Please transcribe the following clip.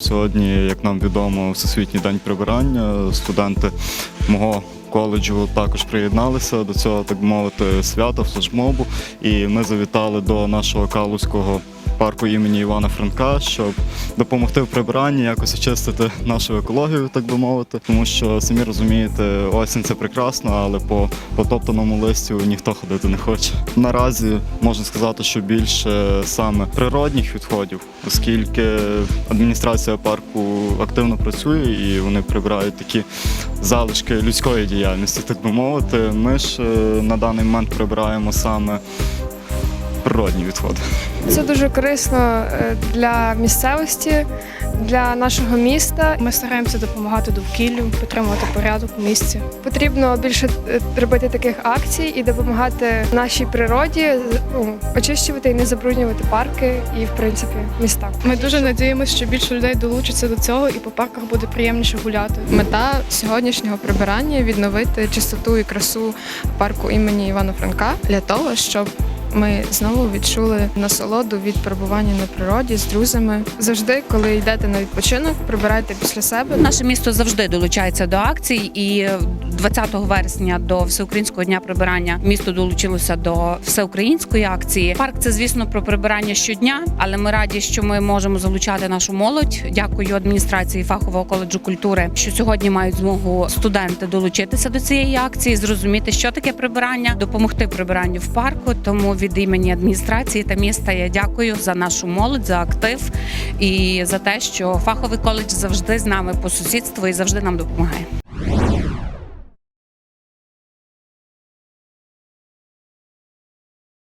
Сьогодні, як нам відомо, Всесвітній день прибирання. Студенти мого коледжу також приєдналися до цього, так би мовити, свята, флешмобу. І ми завітали до нашого калузького парку імені Івана Франка, щоб допомогти в прибиранні, якось очистити нашу екологію, так би мовити. Тому що самі розумієте, осінь це прекрасно, але по потоптаному листю ніхто ходити не хоче. Наразі можна сказати, що більше саме природних відходів, оскільки адміністрація парку активно працює і вони прибирають такі залишки людської діяльності, так би мовити. Ми ж е, на даний момент прибираємо саме природні відходи. Це дуже корисно е, для місцевості, для нашого міста. Ми стараємося допомагати довкіллю, підтримувати порядок у місті. Потрібно більше е, робити таких акцій і допомагати нашій природі ну, очищувати і не забруднювати парки і, в принципі, міста. Ми дуже надіємося, що більше людей долучаться до цього, і по парках буде приємніше гуляти. Мета сьогоднішнього прибирання відновити чистоту і красу парку імені Івана Франка для того, щоб ми знову відчули насолоду від перебування на природі з друзями. Завжди, коли йдете на відпочинок, прибирайте після себе. Наше місто завжди долучається до акцій, і 20 вересня до всеукраїнського дня прибирання місто долучилося до всеукраїнської акції. Парк це звісно про прибирання щодня, але ми раді, що ми можемо залучати нашу молодь. Дякую адміністрації фахового коледжу культури, що сьогодні мають змогу студенти долучитися до цієї акції, зрозуміти, що таке прибирання, допомогти прибиранню в парку. Тому від імені адміністрації та міста я дякую за нашу молодь, за актив і за те, що фаховий коледж завжди з нами по сусідству і завжди нам допомагає.